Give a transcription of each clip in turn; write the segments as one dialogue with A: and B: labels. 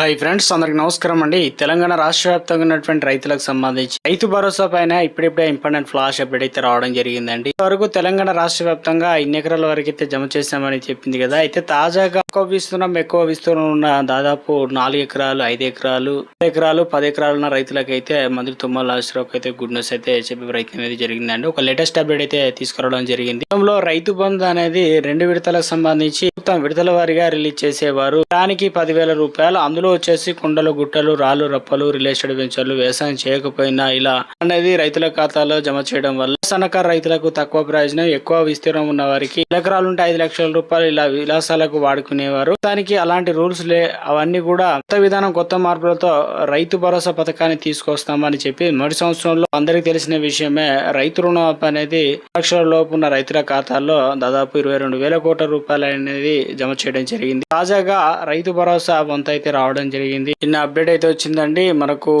A: Hi friends అందరికి నమస్కారం అండి. తెలంగాణ రాష్ట్ర వ్యాప్తంగా ఉన్నటువంటి రైతులకు సంబంధించి రైతు భరోసా పైన ఇప్పుడిప్పుడే ఇంపార్టెంట్ ఫ్లాష్ అప్డేట్ అయితే రావడం జరిగిందండి. వరకు తెలంగాణ రాష్ట్ర వ్యాప్తంగా ఇన్ని ఎకరాల వరకు అయితే జమ చేశామని చెప్పింది కదా. అయితే తాజాగా ఎక్కువ విస్తీర్ణం ఎక్కువ విస్తీర్ణం ఉన్న దాదాపు నాలుగు ఎకరాలు ఐదు ఎకరాలు పది ఎకరాలు పది ఎకరాలు ఉన్న రైతులకు అయితే మంత్రి తుమ్మల రాజరావుకి అయితే గుడ్ న్యూస్ అయితే చెప్పే ప్రయత్నం అనేది జరిగిందండి. ఒక లేటెస్ట్ అప్డేట్ అయితే తీసుకురావడం జరిగింది. గతంలో రైతు బంధు అనేది రెండు విడతలకు సంబంధించి మొత్తం విడతల వారిగా రిలీజ్ చేసేవారు. దానికి పదివేల రూపాయలు అందులో వచ్చేసి కొండలు గుట్టలు రాళ్ళు రప్పలు రిలేటెడ్ వెంచర్లు వ్యవసాయం చేయకపోయినా ఇలా అనేది రైతుల ఖాతాలో జమ చేయడం వల్ల సన్నకారు రైతులకు తక్కువ ప్రయోజనం ఎక్కువ విస్తీర్ణం ఉన్న వారికి ఎకరాలు ఉంటే ఐదు లక్షల రూపాయలు ఇలా విలాసాలకు వాడుకునేవారు. దానికి అలాంటి రూల్స్ లే అవన్నీ కూడా కొత్త విధానం కొత్త మార్పులతో రైతు భరోసా పథకాన్ని తీసుకొస్తామని చెప్పి మొదటి సంవత్సరంలో అందరికీ తెలిసిన విషయమే. రైతు రుణమాఫీ అనేది లక్షల లోపు ఉన్న రైతుల ఖాతాల్లో దాదాపు ఇరవై రెండు వేల కోట్ల రూపాయలు అనేది జమ చేయడం జరిగింది. తాజాగా రైతు భరోసా వంత అయితే రావడం జరిగింది. చిన్న అప్డేట్ అయితే వచ్చిందండి. మనకు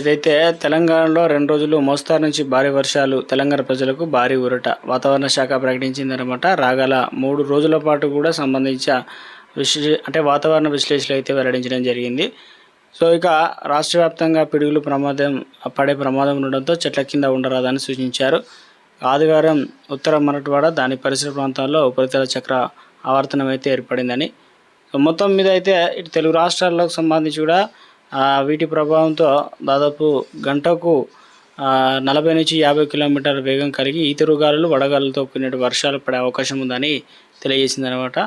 A: ఏదైతే తెలంగాణలో రెండు రోజులు మోస్తారు నుంచి భారీ వర్షాలు తెలంగాణ ప్రజలకు భారీ ఊరట. వాతావరణ శాఖ ప్రకటించిందనమాట. రాగల మూడు రోజుల పాటు కూడా సంబంధించిన విశ్లే అంటే వాతావరణ విశ్లేషణలు అయితే వెల్లడించడం జరిగింది. సో ఇక రాష్ట్ర వ్యాప్తంగా పిడుగులు ప్రమాదం పడే ప్రమాదం ఉండడంతో చెట్ల కింద ఉండరాదని సూచించారు. ఆదివారం ఉత్తర మరట్వాడ దాని పరిసర ప్రాంతాల్లో ఉపరితల చక్ర ఆవర్తనం అయితే ఏర్పడిందని. మొత్తం మీద అయితే ఇటు తెలుగు రాష్ట్రాలకు సంబంధించి కూడా వీటి ప్రభావంతో దాదాపు గంటకు నలభై నుంచి యాభై కిలోమీటర్ల వేగం కలిగి ఈతరుగాలులు వడగాలులతో కూడిన వర్షాలు పడే అవకాశం ఉందని తెలియజేసింది అనమాట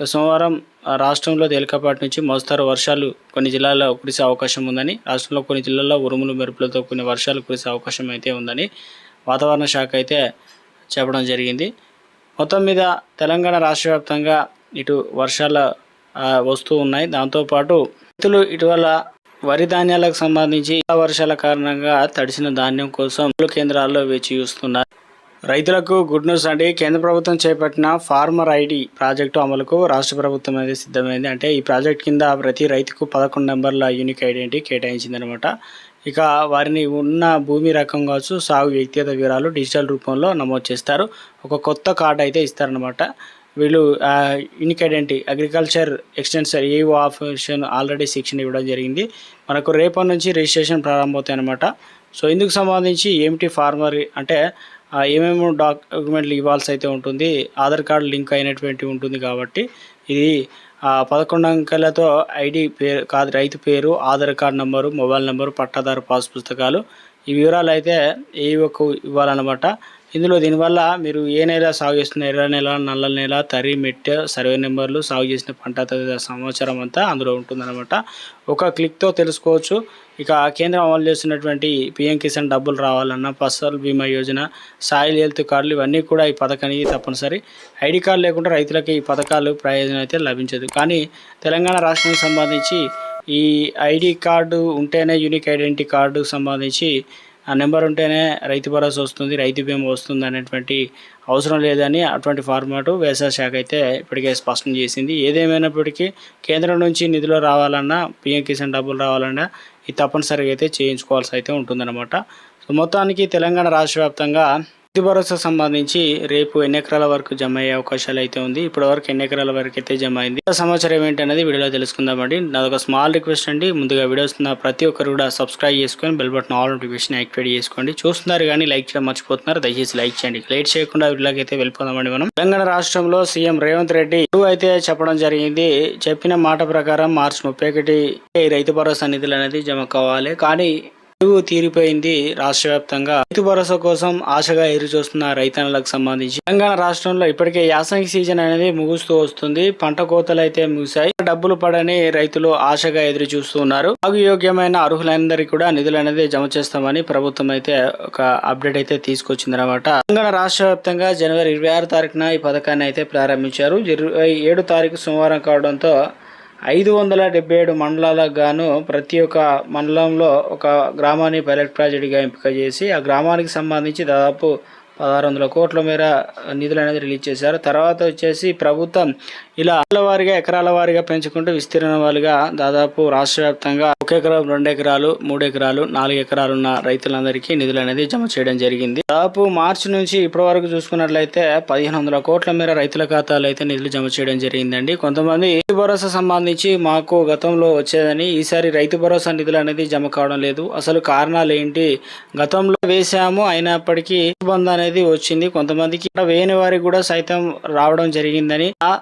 A: సోమవారం రాష్ట్రంలో తేలికపాటి నుంచి మోస్తారు వర్షాలు కొన్ని జిల్లాల్లో కురిసే అవకాశం ఉందని రాష్ట్రంలో కొన్ని జిల్లాల్లో ఉరుములు మెరుపులతో కొన్ని వర్షాలు కురిసే అవకాశం అయితే ఉందని వాతావరణ శాఖ అయితే చెప్పడం జరిగింది. మొత్తం మీద తెలంగాణ రాష్ట్ర వ్యాప్తంగా ఇటు వర్షాల వస్తూ ఉన్నాయి. దాంతోపాటు రైతులు ఇటీవల వరి ధాన్యాలకు సంబంధించి ఇలా వర్షాల కారణంగా తడిసిన ధాన్యం కోసం కేంద్రాల్లో వేచి చూస్తున్నారు. రైతులకు గుడ్ న్యూస్ అండి. కేంద్ర ప్రభుత్వం చేపట్టిన ఫార్మర్ ఐడి ప్రాజెక్టు అమలుకు రాష్ట్ర ప్రభుత్వం అనేది సిద్ధమైంది. అంటే ఈ ప్రాజెక్ట్ కింద ప్రతి రైతుకు పదకొండు నెంబర్ల యూనిక్ ఐడెంటిటీ కేటాయించిందనమాట ఇక వారిని ఉన్న భూమి రకం కావచ్చు సాగు వ్యక్తిగత వివరాలు డిజిటల్ రూపంలో నమోదు చేస్తారు. ఒక కొత్త కార్డు అయితే ఇస్తారనమాట వీళ్ళు unique agriculture extension AO officer already శిక్షణ ఇవ్వడం జరిగింది. మనకు రేపటి నుంచి రిజిస్ట్రేషన్ ప్రారంభమవుతాయి అనమాట సో ఇందుకు సంబంధించి ఏమిటి ఫార్మర్ అంటే ఏమేమి డాక్యుమెంట్లు ఇవ్వాల్సి అయితే ఉంటుంది. ఆధార్ కార్డు లింక్ అయినటువంటి ఉంటుంది కాబట్టి ఇది పదకొండు అంకెలతో ఐడి పేరు కాదు రైతు పేరు Aadhaar card number mobile number పట్టాదారు పాస్ పుస్తకాలు. ఈ వివరాలు అయితే ఏవోకు ఇవ్వాలన్నమాట. ఇందులో దీనివల్ల మీరు ఏ నెల సాగు చేస్తున్న ఎర్ర నెల నల్ల నెల తరి మెట్టె సర్వే నెంబర్లు సాగు చేసిన పంట తదితర సమాచారం అంతా అందులో ఉంటుందన్నమాట. ఒక క్లిక్తో తెలుసుకోవచ్చు. ఇక కేంద్రం అమలు చేస్తున్నటువంటి పిఎం కిసాన్ డబ్బులు రావాలన్నా ఫసల్ బీమా యోజన సాయిల్ హెల్త్ కార్డులు ఇవన్నీ కూడా ఈ పథకానికి తప్పనిసరి. ఐడి కార్డు లేకుండా రైతులకు ఈ పథకాలు ప్రయోజనం అయితే లభించదు. కానీ తెలంగాణ రాష్ట్రానికి సంబంధించి ఈ ఐడి కార్డు ఉంటేనే యూనిక్ ఐడెంటిటీ కార్డు సంబంధించి ఆ నెంబర్ ఉంటేనే రైతు భరోసా వస్తుంది రైతు బీమా వస్తుంది అనేటువంటి అవసరం లేదని అటువంటి ఫార్మాటు వ్యవసాయ శాఖ అయితే ఇప్పటికే స్పష్టం చేసింది. ఏదేమైనప్పటికీ కేంద్రం నుంచి నిధులు రావాలన్నా పిఎం కిసాన్ డబ్బులు రావాలన్నా ఇది తప్పనిసరిగా అయితే చేయించుకోవాల్సి అయితే ఉంటుందన్నమాట. సో మొత్తానికి తెలంగాణ రాష్ట్ర వ్యాప్తంగా రైతు భరోసా సంబంధించి రేపు ఎన్ని ఎకరాల వరకు జమ అయ్యే అవకాశాలు అయితే ఉంది. ఇప్పటి వరకు ఎన్ని ఎకరాల వరకు అయితే జమ అయింది. సమాచారం ఏంటనేది వీడియోలో తెలుసుకుందామండి. నాదొక స్మాల్ రిక్వెస్ట్ అండి. ముందుగా వీడియోస్ ఉన్న ప్రతి ఒక్కరు కూడా సబ్స్క్రైబ్ చేసుకొని bell button all notification activate చేసుకోండి. చూస్తున్నారు కానీ లైక్ చేయడం మర్చిపోతున్నారు. దయచేసి లైక్ చేయండి. లేట్ చేయకుండా వీడియోకి అయితే వెళ్ళిపోదామండి మనం. తెలంగాణ రాష్ట్రంలో సీఎం రేవంత్ రెడ్డి అయితే చెప్పడం జరిగింది. చెప్పిన మాట ప్రకారం మార్చి ముప్పై ఒకటి రైతు భరోసా నిధులు అనేది జమ కావాలి. కానీ గడువు తీరిపోయింది రాష్ట్ర వ్యాప్తంగా రైతు భరోసా కోసం ఆశగా ఎదురు చూస్తున్న రైతన్నలకు సంబంధించి తెలంగాణ రాష్ట్రంలో ఇప్పటికే యాసంగి సీజన్ అనేది ముగుస్తూ వస్తుంది. పంట కోతలు అయితే ముగిశాయి. డబ్బులు పడని రైతులు ఆశగా ఎదురు చూస్తున్నారు సాగు యోగ్యమైన అర్హులందరికీ కూడా నిధులు అనేది జమ చేస్తామని ప్రభుత్వం అయితే ఒక అప్డేట్ అయితే తీసుకొచ్చింది అనమాట తెలంగాణ రాష్ట్ర వ్యాప్తంగా జనవరి ఇరవై ఆరు తారీఖున ఈ పథకాన్ని అయితే ప్రారంభించారు. ఇరవై ఏడు తారీఖు సోమవారం కావడంతో ఐదు వందల డెబ్బై ఏడు మండలాలకు గాను ప్రతి ఒక్క మండలంలో ఒక గ్రామాన్ని పైలట్ ప్రాజెక్టుగా ఎంపిక చేసి ఆ గ్రామానికి సంబంధించి దాదాపు పదహారు వందల కోట్ల మేర నిధులు అనేది రిలీజ్ చేశారు. తర్వాత వచ్చేసి ప్రభుత్వం ఇలా వారిగా ఎకరాల వారీగా పెంచుకుంటూ విస్తీర్ణ వాళ్ళుగా దాదాపు రాష్ట్ర వ్యాప్తంగా ఒక ఎకరం రెండు ఎకరాలు మూడు ఎకరాలు నాలుగు ఎకరాలు ఉన్న రైతులందరికీ నిధులు అనేది జమ చేయడం జరిగింది. దాదాపు మార్చి నుంచి ఇప్పటి వరకు చూసుకున్నట్లయితే పదిహేను వందల కోట్ల మేర రైతుల ఖాతాలు అయితే నిధులు జమ చేయడం జరిగిందండి. కొంతమంది రైతు భరోసా సంబంధించి మాకు గతంలో వచ్చేదని ఈసారి రైతు భరోసా నిధులు అనేది జమ కావడం లేదు. అసలు కారణాలు ఏంటి గతంలో వేసాము అయినప్పటికీ బంద్ అనేది వచ్చింది. కొంతమందికి వేయని వారికి కూడా సైతం రావడం జరిగిందని. ఆ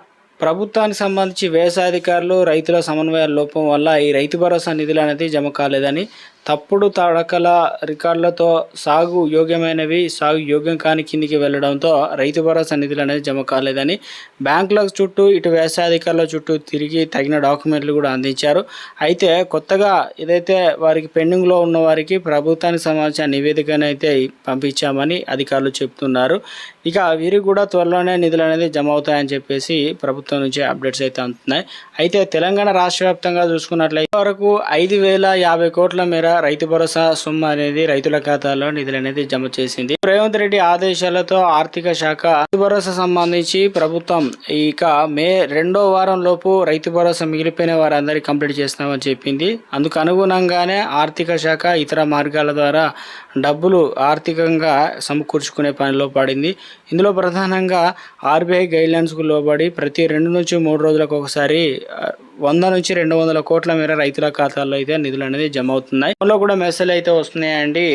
A: ప్రభుత్వానికి సంబంధించి వ్యవసాయ అధికారులు రైతుల సమన్వయ లోపం వల్ల ఈ రైతు భరోసా నిధులు అనేది జమ కాలేదని తప్పుడు తడకల రికార్డులతో సాగు యోగ్యమైనవి సాగు యోగ్యం కాని కిందికి వెళ్ళడంతో రైతు భరోసా నిధులు అనేది జమ కాలేదని బ్యాంకుల చుట్టూ ఇటు వ్యవసాయ అధికారుల చుట్టూ తిరిగి తగిన డాక్యుమెంట్లు కూడా అందించారు. అయితే కొత్తగా ఏదైతే వారికి పెండింగ్లో ఉన్న వారికి ప్రభుత్వానికి సంబంధించిన నివేదికను అయితే పంపించామని అధికారులు చెప్తున్నారు. ఇక వీరికి కూడా త్వరలోనే నిధులు అనేది జమ అవుతాయని చెప్పేసి ప్రభుత్వం నుంచి అప్డేట్స్ అయితే అందుతున్నాయి. అయితే తెలంగాణ రాష్ట్ర వ్యాప్తంగా చూసుకున్నట్లయితే వరకు ఐదు వేల యాభై కోట్ల మేర రైతు భరోసా సొమ్ము అనేది రైతుల ఖాతాలో నిధులు అనేది జమ చేసింది. రేవంత్ రెడ్డి ఆదేశాలతో ఆర్థిక శాఖ రైతు భరోసా సంబంధించి ప్రభుత్వం ఇక మే రెండో వారం లోపు రైతు భరోసా మిగిలిపోయిన వారందరికీ కంప్లీట్ చేస్తామని చెప్పింది. అందుకు అనుగుణంగానే ఆర్థిక శాఖ ఇతర మార్గాల ద్వారా డబ్బులు ఆర్థికంగా సమకూర్చుకునే పనిలో పడింది. ఇందులో ప్రధానంగా ఆర్బీఐ గైడ్లైన్స్కు లోబడి ప్రతి రెండు నుంచి మూడు రోజులకు ఒకసారి వంద నుంచి రెండు వందల కోట్ల మేర రైతుల ఖాతాల్లో అయితే నిధులు అనేది జమ అవుతున్నాయి అందులో కూడా మెసేజ్ అయితే వస్తున్నాయండి.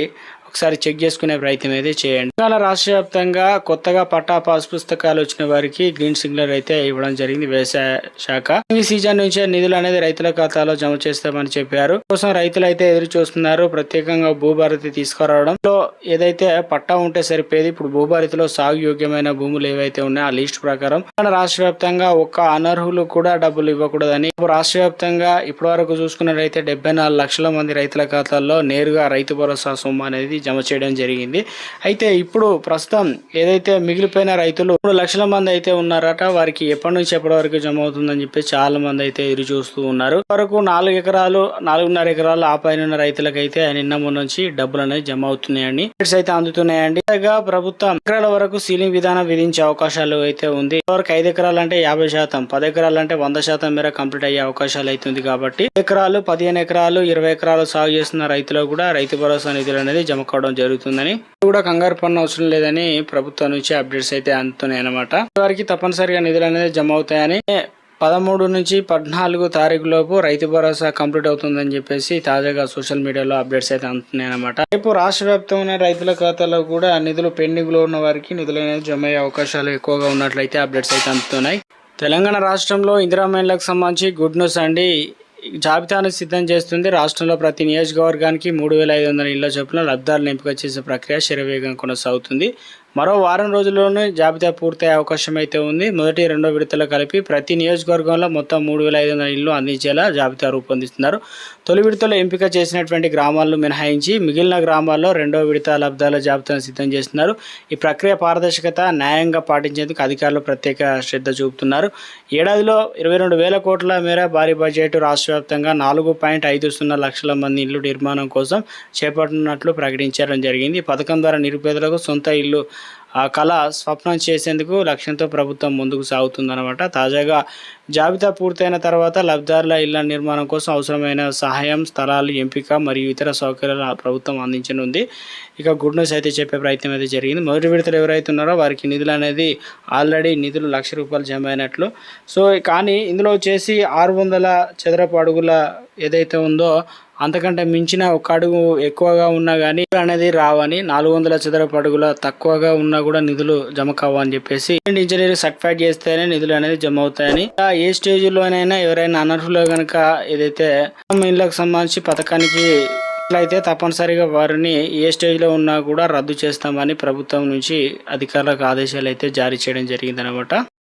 A: ఒకసారి చెక్ చేసుకునే ప్రయత్నం అయితే చేయండి. తెలంగాణ రాష్ట్ర వ్యాప్తంగా కొత్తగా పట్టా పాస్ పుస్తకాలు వచ్చిన వారికి గ్రీన్ సిగ్నల్ అయితే ఇవ్వడం జరిగింది వ్యవసాయ శాఖ. ఈ సీజన్ నుంచే నిధులు అనేది రైతుల ఖాతాలో జమ చేస్తామని చెప్పారు. కోసం రైతులు అయితే ఎదురు చూస్తున్నారు. ప్రత్యేకంగా భూభారతి తీసుకురావడంలో ఏదైతే పట్టా ఉంటే సరిపోయేది ఇప్పుడు భూభారతిలో సాగు యోగ్యమైన భూములు ఏవైతే ఉన్నాయో ఆ లిస్ట్ ప్రకారం తెలంగాణ రాష్ట్ర వ్యాప్తంగా ఒక్క అనర్హులు కూడా డబ్బులు ఇవ్వకూడదని. ఇప్పుడు రాష్ట్ర వ్యాప్తంగా ఇప్పటి వరకు చూసుకున్నట్లయితే డెబ్బై నాలుగు లక్షల మంది రైతుల ఖాతాల్లో నేరుగా రైతు భరోసా సొమ్ము అనేది జమ చేయడం జరిగింది. అయితే ఇప్పుడు ప్రస్తుతం ఏదైతే మిగిలిపోయిన రైతులు మూడు లక్షల మంది అయితే ఉన్నారట వారికి ఎప్పటి నుంచి ఎప్పటి వరకు జమ అవుతుందని చెప్పి చాలా మంది అయితే ఎదురు చూస్తూ ఉన్నారు. వరకు నాలుగు ఎకరాలు నాలుగున్నర ఎకరాలు ఆ పైన ఉన్న రైతులకైతే నిన్న మొన్న నుంచి డబ్బులు అనేది జమ అవుతున్నాయండి. రేట్స్ అయితే అందుతున్నాయండి. ప్రభుత్వం ఎకరాల వరకు సీలింగ్ విధానం విధించే అవకాశాలు అయితే ఉంది. వరకు ఐదు ఎకరాలు అంటే యాభై శాతం పది ఎకరాలు అంటే వంద శాతం మేర కంప్లీట్ అయ్యే అవకాశాలు అయితే ఉంది కాబట్టి ఎకరాలు పదిహేను ఎకరాలు ఇరవై ఎకరాలు సాగు చేస్తున్న రైతులకు కూడా రైతు భరోసా నిధులు అనేది జమ కావడం జరుగుతుందని. కూడా కంగారు పడిన అవసరం లేదని ప్రభుత్వం నుంచి అప్డేట్స్ అయితే అందుతున్నాయి అనమాట వారికి తప్పనిసరిగా నిధులు అనేది జమ అవుతాయని పదమూడు నుంచి పద్నాలుగు తారీఖు లోపు రైతు భరోసా కంప్లీట్ అవుతుందని చెప్పేసి తాజాగా సోషల్ మీడియాలో అప్డేట్స్ అయితే అందుతున్నాయి అనమాట రేపు రాష్ట్ర వ్యాప్తంగా రైతుల ఖాతాలో కూడా నిధులు పెండింగ్లో ఉన్న వారికి నిధులు అనేది జమ అయ్యే అవకాశాలు ఎక్కువగా ఉన్నట్లయితే అప్డేట్స్ అయితే అందుతున్నాయి. తెలంగాణ రాష్ట్రంలో ఇందిరా మహిళలకు సంబంధించి గుడ్ న్యూస్ అండి. జాబితాను సిద్ధం చేస్తుంది. రాష్ట్రంలో ప్రతి నియోజకవర్గానికి మూడు వేల ఐదు వందల ఇళ్ళ చొప్పున లబ్ధాలను ఎంపిక చేసే ప్రక్రియ శరవేగం కొనసాగుతుంది. మరో వారం రోజుల్లోనే జాబితా పూర్తయ్యే అవకాశం అయితే ఉంది. మొదటి రెండో విడతలు కలిపి ప్రతి నియోజకవర్గంలో మొత్తం మూడు వేల ఐదు వందల ఇళ్ళు అందించేలా జాబితా రూపొందిస్తున్నారు. తొలి విడతలో ఎంపిక చేసినటువంటి గ్రామాలను మినహాయించి మిగిలిన గ్రామాల్లో రెండో విడత లబ్ధాల జాబితాను సిద్ధం చేస్తున్నారు. ఈ ప్రక్రియ పారదర్శకత న్యాయంగా పాటించేందుకు అధికారులు ప్రత్యేక శ్రద్ధ చూపుతున్నారు. ఏడాదిలో ఇరవై రెండు వేల కోట్ల మేర భారీ బడ్జెట్ రాష్ట్ర వ్యాప్తంగా నాలుగు పాయింట్ ఐదు సున్నా లక్షల మంది ఇల్లు నిర్మాణం కోసం చేపట్టనున్నట్లు ప్రకటించడం జరిగింది. ఈ పథకం ద్వారా నిరుపేదలకు సొంత ఇల్లు ఆ కళ స్వప్నం చేసేందుకు లక్ష్యంతో ప్రభుత్వం ముందుకు సాగుతుందన్నమాట. తాజాగా జాబితా పూర్తయిన తర్వాత లబ్ధిదారుల ఇళ్ళ నిర్మాణం కోసం అవసరమైన సహాయం స్థలాలు ఎంపిక మరియు ఇతర సౌకర్యాలు ప్రభుత్వం అందించనుంది. ఇక గుడ్ న్యూస్ అయితే చెప్పే ప్రయత్నం అయితే జరిగింది. మొదటి విడతలు ఎవరైతే ఉన్నారో వారికి నిధులు అనేది ఆల్రెడీ నిధులు లక్ష రూపాయలు జమ అయినట్లు. సో కానీ ఇందులో వచ్చేసి ఆరు వందల చదరపు అడుగుల ఏదైతే ఉందో అంతకంటే మించిన ఒక అడుగు ఎక్కువగా ఉన్నా కానీ అనేది రావని నాలుగు వందల చదరపు అడుగుల తక్కువగా ఉన్నా కూడా నిధులు జమ కావని చెప్పేసి ఇంజనీరింగ్ సర్టిఫైడ్ చేస్తేనే నిధులు అనేది జమ అవుతాయని. ఏ స్టేజ్ లోనైనా ఎవరైనా అనర్హులు కనుక ఏదైతే ఇళ్ళకు సంబంధించి పథకానికి అయితే తప్పనిసరిగా వారిని ఏ స్టేజ్లో ఉన్నా కూడా రద్దు చేస్తామని ప్రభుత్వం నుంచి అధికారులకు ఆదేశాలు అయితే జారీ చేయడం జరిగిందనమాట